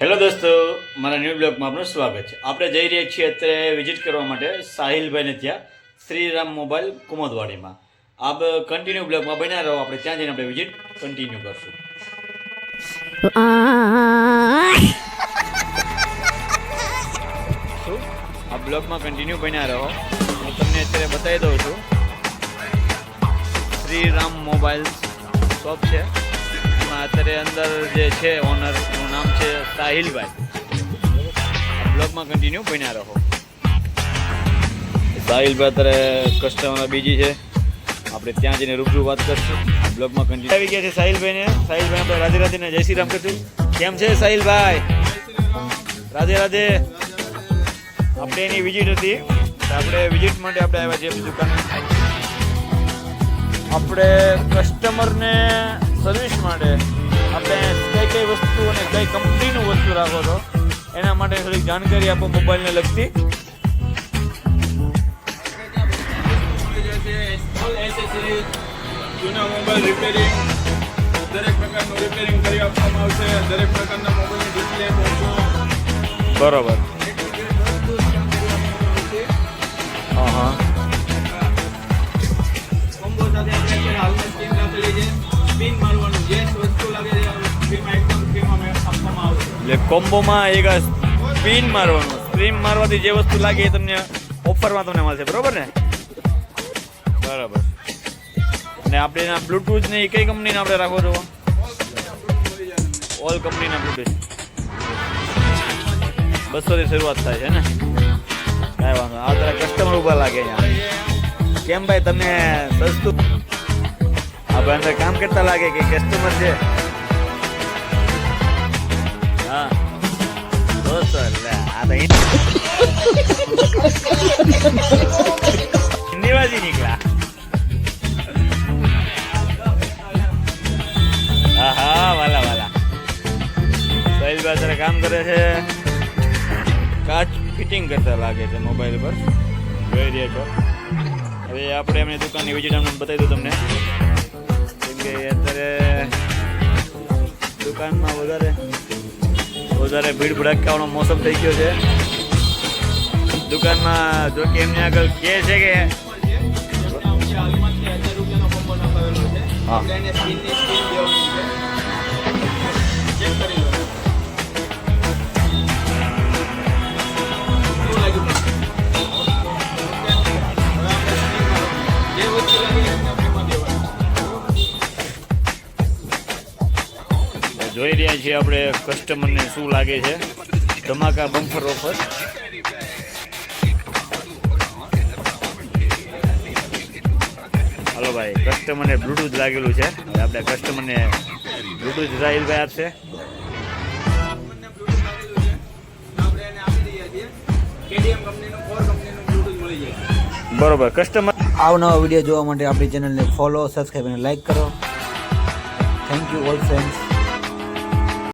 Hello દોસ્તો, મારા new બ્લોગમાં આપનું સ્વાગત છે. આપણે જઈ રહ્યા છીએ અત્યારે વિઝિટ કરવા માટે સાહિલભાઈને ત્યાં, શ્રીરામ મોબાઈલ કુમોદવાડીમાં. આપ કન્ટિન્યુ બ્લોગમાં બન્યા રહો, આપણે ત્યાં જઈને આપણે વિઝિટ કન્ટિન્યુ કરશું. આ બ્લોગમાં કન્ટિન્યુ બન્યા રહો. હું તમને અત્યારે બતાવી દઉં છું. શ્રીરામ મોબાઈલ શોપ છે. અત્યારે અંદર જે છે ઓનર એનું નામ છે સાહિલભાઈ. બ્લોગમાં કન્ટિન્યુ બન્યા રહો. સાહિલભાઈ અત્યારે કસ્ટમર બીજી છે. આપણે ત્યાં જઈને રૂબરૂ વાત કરશું. બ્લોગમાં કન્ટિન્યુ આવી ગયા છે સાહિલભાઈને. સાહિલભાઈ આપણે રાધે રાધેને જય શ્રી રામ કરશું કેમ છે સાહિલભાઈ? રાધે રાધે. આપણે એની વિઝિટ હતી. આપણે વિઝિટ માટે આપણે આવ્યા છીએ દુકાને. આપણે કસ્ટમરને સર્વિસ માટે આપણે કઈ કઈ વસ્તુ અને કઈ કંપનીનું વસ્તુ રાખો છો એના માટે થોડીક જાણકારી આપો મોબાઈલને લગતી. જૂના મોબાઈલ રિપેરિંગ દરેક પ્રકારનું રિપેરિંગ કરી આપવામાં આવશે દરેક પ્રકારના મોબાઈલની ડિસ્પ્લે બરોબર. એટલે કોમ્બોમાં એક સ્પિન મારવાનું. સ્પિન મારવાથી જે વસ્તુ લાગે એ તમને ઓફરમાં તમને મળશે. બરોબર ને? બરાબર. અને આપણે એના બ્લૂટૂથ ને એ કઈ કંપનીને આપણે રાખો છો? ઓલ કંપનીના બ્લૂટૂથ બસોથી શરૂઆત થાય છે ને? કાંઈ વાંધો. આ તારા કસ્ટમર ઊભા લાગે અહીંયા કેમ ભાઈ, તમે સસ્તું આપણે અંદર કામ કરતા લાગે કે કસ્ટમર છે? સાહિલભાઈ અત્યારે કામ કરે છે. કાચ ફિટિંગ કરતા લાગે છે મોબાઈલ પર. જોઈ રહ્યા છો. હવે આપણે એમની દુકાનની વિઝિટ અમને બતાવી દઉં તમને. કેમ કે અત્યારે દુકાનમાં વધારે વધારે ભીડ ભડકાવાનો મોસમ થઈ ગયો છે. દુકાનમાં જો કે એમને આગળ કે છે કે હા. જોઈ રહ્યા છીએ આપણે કસ્ટમરને શું લાગે છે. ધમાકા બમ્ફર ઓફર હાલો ભાઈ કસ્ટમરને બ્લૂટૂથ લાગેલું છે. આપણે કસ્ટમરને બ્લૂટૂથ સાહિલભાઈ આપશે. બરોબર કસ્ટમર અવનવા વીડિયો જોવા માટે આપણી ચેનલને ફોલો સબસ્ક્રાઈબ અને લાઈક કરો. Thank you all friends